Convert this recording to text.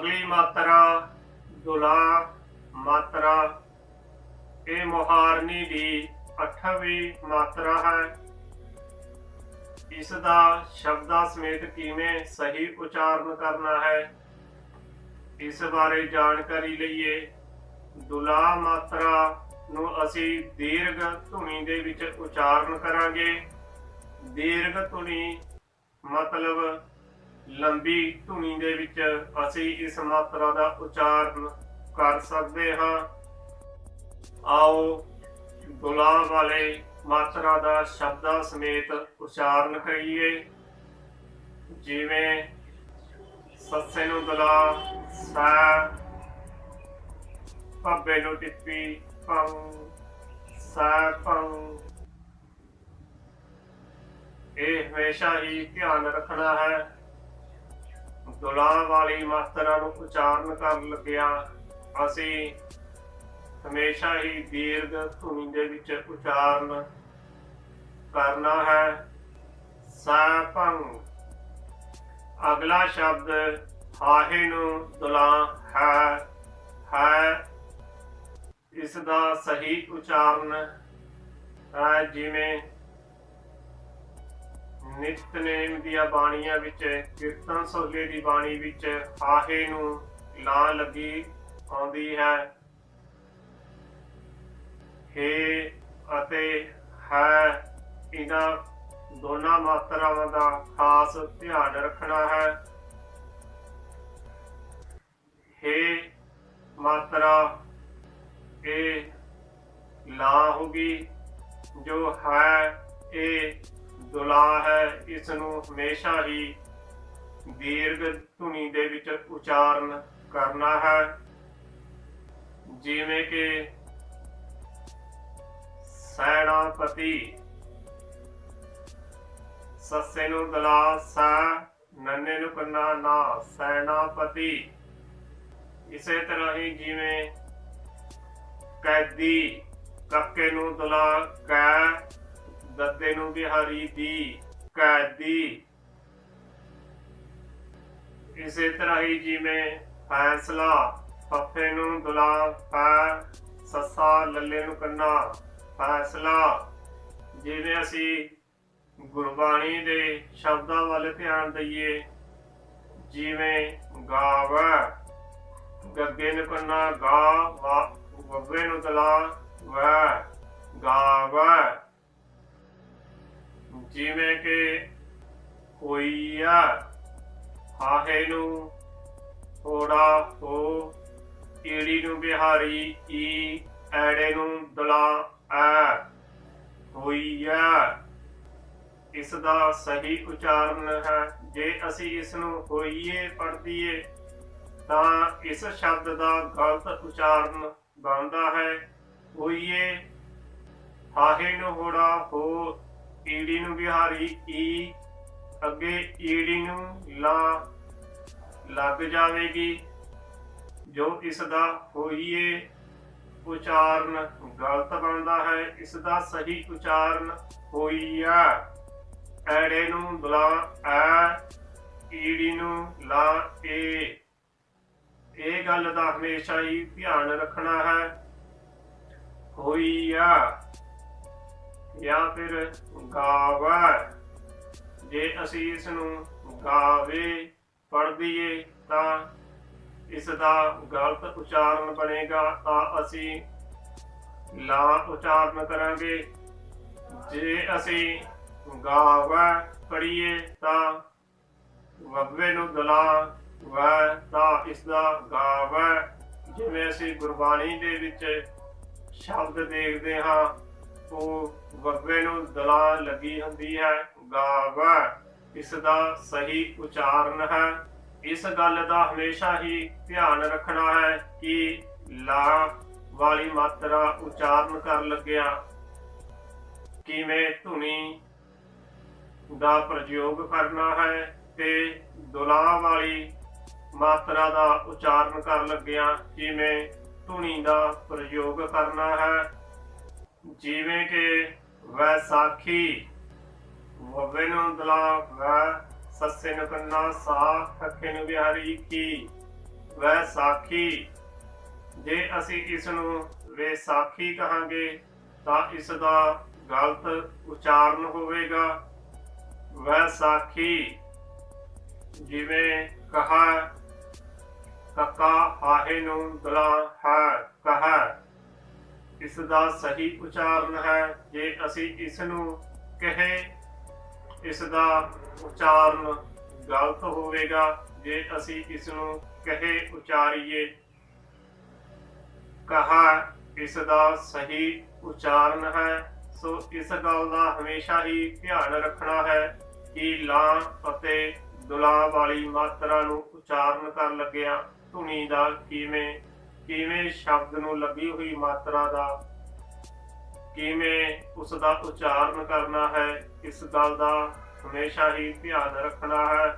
ਅਗਲੀ ਮਾਤਰਾ, ਦੁਲਾ ਮਾਤਰਾ। ਇਹ ਮੁਹਾਰਨੀ ਦੀ 8ਵੀਂ ਮਾਤਰਾ ਹੈ। ਇਸ ਦਾ ਸ਼ਬਦਾਂ ਸਮੇਤ ਕਿਵੇਂ ਸਹੀ ਉਚਾਰਨ ਕਰਨਾ ਹੈ, ਇਸ ਬਾਰੇ ਜਾਣਕਾਰੀ ਲਈਏ। ਦੁਲਾ ਮਾਤਰਾ ਨੂੰ ਅਸੀਂ ਦੀਰਘ ਧੁਨੀ ਦੇ ਵਿੱਚ ਉਚਾਰਨ ਕਰਾਂਗੇ। ਦੀਰਘ ਧੁਨੀ ਮਤਲਬ ਲੰਬੀ ਧੁਨੀ ਦੇ ਵਿੱਚ ਅਸੀਂ ਇਸ ਮਾਤਰਾ ਦਾ ਉਚਾਰਨ ਕਰ ਸਕਦੇ ਹਾਂ। ਆਓ ਦੁਲਾ ਵਾਲੇ ਮਾਤਰਾ ਦਾ ਸ਼ਬਦਾਂ ਸਮੇਤ ਉਚਾਰਨ ਕਰੀਏ। ਜਿਵੇਂ ਸੱਸੇ ਨੂੰ ਦੁਲਾ, ਸਾ ਪੱਬੇ ਨੂੰ ਟਿੱਪੀ ਪੰਗ ਸਾ ਪੰਗ ਇਹ ਹਮੇਸ਼ਾ ਹੀ ਧਿਆਨ ਰੱਖਣਾ ਹੈ। ਦੁਲਾ ਵਾਲੀ ਮਾਤਰਾ ਨੂੰ ਉਚਾਰਨ ਕਰਨ ਲੱਗਿਆ। ਅਸੀਂ ਹਮੇਸ਼ਾ ਹੀ ਦੀਰਘ ਧੁਨੀ ਦੇ ਵਿੱਚ ਉਚਾਰਨ ਕਰਨਾ ਹੈ। ਸਾਪੰਗ ਅਗਲਾ ਸ਼ਬਦ ਹਾਹੇ ਨੂੰ ਦੁਲਾ ਹੈ ਹੈ। ਇਸ ਦਾ ਸਹੀ ਉਚਾਰਨ ਹੈ ਜਿਵੇਂ ਨਿਤਨੇਮ ਦੀਆਂ ਬਾਣੀਆਂ ਵਿੱਚ, ਕੀਰਤਨ ਸੋਲੇ ਦੀ ਬਾਣੀ ਵਿੱਚ ਹਾਹੇ ਨੂੰ ਲਾ ਲੱਗੀ ਆਉਂਦੀ ਹੈ। ਹੇ ਅਤੇ ਹੈ, ਇਹਨਾਂ ਦੋਨਾਂ ਮਾਤਰਾਵਾਂ ਦਾ ਖਾਸ ਧਿਆਨ ਰੱਖਣਾ ਹੈ। ਹੇ ਮਾਤਰਾ, ਇਹ ਲਾ ਹੋਗੀ ਜੋ ਹੈ, ਇਹ ਦੁਲਾ ਹੈ ਇਸ ਨੂੰ ਹਮੇਸ਼ਾ ਹੀ ਦੀਰਘ ਧੁਨੀ ਦੇ ਵਿੱਚ ਉਚਾਰਨ ਕਰਨਾ ਹੈ। ਜਿਵੇਂ ਕਿ ਸੈਨਾਪਤੀ ਸੱਸੇ ਨੂੰ ਦਲਾ, ਸਾ ਨੰਨੇ ਨੂੰ ਕੰਨਾ ਨਾ ਸੈਨਾਪਤੀ ਇਸੇ ਤਰ੍ਹਾਂ ਹੀ ਜਿਵੇਂ ਕੈਦੀ ਕੱਕੇ ਨੂੰ ਦਲਾ, ਕੈ ਦੱਦੇ ਨੂੰ ਬਿਹਾਰੀ ਦੀ, ਕੈਦੀ ਇਸੇ ਤਰ੍ਹਾਂ ਹੀ ਜਿਵੇਂ ਫੈਸਲਾ, ਫੱਫੇ ਨੂੰ ਦਲਾ, ਪੈ, ਸੱਸਾ, ਲੱਲੇ ਨੂੰ ਕੰਨਾ, ਫੈਸਲਾ। ਜਿਵੇਂ ਅਸੀਂ ਗੁਰਬਾਣੀ ਦੇ ਸ਼ਬਦਾਂ ਵੱਲ ਧਿਆਨ ਦਈਏ, ਜਿਵੇਂ ਗਾਵ, ਗੱਗੇ ਨੂੰ ਕੰਨਾ, ਗਾ, ਵਾ, ਗੱਗੇ ਨੂੰ ਦਲਾ, ਵੈ, ਗਾਵੈ। ਜਿਵੇਂ ਕਿ ਹੋਈਆ ਹਾਹੇ ਨੂੰ ਥੋੜਾ ਹੋ ਈੜੀ ਨੂੰ ਬਿਹਾਰੀ, ਈ ਐੜੇ ਨੂੰ ਦਲਾ, ਐ ਹੋਈਆ ਇਸ ਦਾ ਸਹੀ ਉਚਾਰਨ ਹੈ, ਜੇ ਅਸੀਂ ਇਸ ਨੂੰ ਹੋਈਏ ਪੜ੍ਹਦੀਏ, ਤਾਂ ਇਸ ਸ਼ਬਦ ਦਾ ਗਲਤ ਉਚਾਰਨ ਬਣਦਾ ਹੈ। ਹੋਈਏ ਹਾਹੇ ਨੂੰ ਹੋੜਾ ਹੋ ਈੜੀ ਨੂੰ ਬਿਹਾਰੀ ਈ, ਅੱਗੇ ਈੜੀ ਨੂੰ ਲਾ, ਲੱਗ ਜਾਵੇਗੀ। ਜੋ ਇਸ ਦਾ ਹੋਈਏ ਉਚਾਰਨ, ਗਲਤ ਬਣਦਾ ਹੈ ਇਸ ਦਾ ਸਹੀ ਉਚਾਰਨ ਹੋਈਆ। ਐੜੇ ਨੂੰ ਲਾ ਐ, ਈੜੀ ਨੂੰ ਲਾ, ਏ। ਇਹ ਗੱਲ ਦਾ ਹਮੇਸ਼ਾ ਹੀ ਧਿਆਨ ਰੱਖਣਾ ਹੈ। ਹੋਈਆ। ਜਾਂ ਫਿਰ ਗਾਵਾ। ਜੇ ਅਸੀਂ ਇਸ ਨੂੰ ਗਾਵੇ, ਪੜ੍ਹ ਦਈਏ, ਤਾਂ ਇਸ ਦਾ ਗਲਤ ਉਚਾਰਨ ਬਣੇਗਾ, ਤਾਂ ਅਸੀਂ ਲਾ ਉਚਾਰਨ ਕਰਾਂਗੇ। ਜੇ ਅਸੀਂ ਗਾਵਾ ਪੜ੍ਹੀਏ, ਤਾਂ ਵੱਵੇ ਨੂੰ ਦਲਾ ਵੈ, ਤਾਂ ਇਸ ਦਾ ਗਾਵਾ। ਜਿਵੇਂ ਅਸੀਂ ਗੁਰਬਾਣੀ ਦੇ ਵਿੱਚ ਸ਼ਬਦ ਦੇਖਦੇ ਹਾਂ ਉਹ ਵੱਵੇ ਨੂੰ ਦਲਾ ਲੱਗੀ ਹੁੰਦੀ ਹੈ, ਗਾਵਾ, ਇਸ ਦਾ ਸਹੀ ਉਚਾਰਨ ਹੈ। ਇਸ ਗੱਲ ਦਾ ਹਮੇਸ਼ਾ ਹੀ ਧਿਆਨ ਰੱਖਣਾ ਹੈ ਕਿ ਲਾ ਵਾਲੀ ਮਾਤਰਾ ਉਚਾਰਨ ਕਰਨ ਲੱਗਿਆ। ਕਿਵੇਂ ਧੁਨੀ ਦਾ ਪ੍ਰਯੋਗ ਕਰਨਾ ਹੈ ਤੇ ਦੁਲਾ ਵਾਲੀ ਮਾਤਰਾ ਦਾ ਉਚਾਰਨ ਕਰਨ ਲੱਗਿਆ, ਕਿਵੇਂ ਧੁਨੀ ਦਾ ਪ੍ਰਯੋਗ ਕਰਨਾ ਹੈ। ਜਿਵੇਂ ਕਿ ਵੈਸਾਖੀ ਵਵੇ ਦਲਾ, ਵੈ ਸੱਸੇ ਨੂੰ ਸਾ ਖੱਖੇ ਨੂੰ ਬਿਹਾਰੀ ਕੀ। ਵੈਸਾਖੀ ਜੇ ਅਸੀਂ ਇਸ ਨੂੰ ਵੈਸਾਖੀ ਕਹਾਂਗੇ, ਤਾਂ ਇਸ ਦਾ ਗਲਤ ਉਚਾਰਨ ਹੋਵੇਗਾ। ਵੈਸਾਖੀ ਜਿਵੇਂ ਕਹਾ, ਕਕਾ ਆਹੇ ਨੂੰ ਦਲਾ ਹੈ ਇਸ ਦਾ ਸਹੀ ਉਚਾਰਨ ਹੈ, ਜੇ ਅਸੀਂ ਇਸ ਨੂੰ ਕਹੇ ਇਸ ਦਾ ਉਚਾਰਨ ਗਲਤ ਹੋਵੇਗਾ, ਜੇ ਅਸੀਂ ਇਸ ਨੂੰ ਕਹੇ, ਉਚਾਰੀਏ। ਕਹਾ ਇਸ ਦਾ ਸਹੀ ਉਚਾਰਨ ਹੈ, ਸੋ ਇਸ ਗੱਲ ਦਾ ਹਮੇਸ਼ਾ ਹੀ ਧਿਆਨ ਰੱਖਣਾ ਹੈ ਕਿ ਲਾਂ ਅਤੇ ਦੁਲਾ ਵਾਲੀ ਮਾਤਰਾ ਨੂੰ ਉਚਾਰਨ ਕਰਨ ਲੱਗਿਆ ਧੁਨੀ ਦਾ ਕਿਵੇਂ ਕਿਵੇਂ ਸ਼ਬਦ ਨੂੰ ਲੱਗੀ ਹੋਈ ਮਾਤਰਾ ਦਾ ਕਿਵੇਂ ਉਸ ਦਾ ਉਚਾਰਨ ਕਰਨਾ ਹੈ ਇਸ ਗੱਲ ਦਾ ਹਮੇਸ਼ਾ ਹੀ ਧਿਆਨ ਰੱਖਣਾ ਹੈ।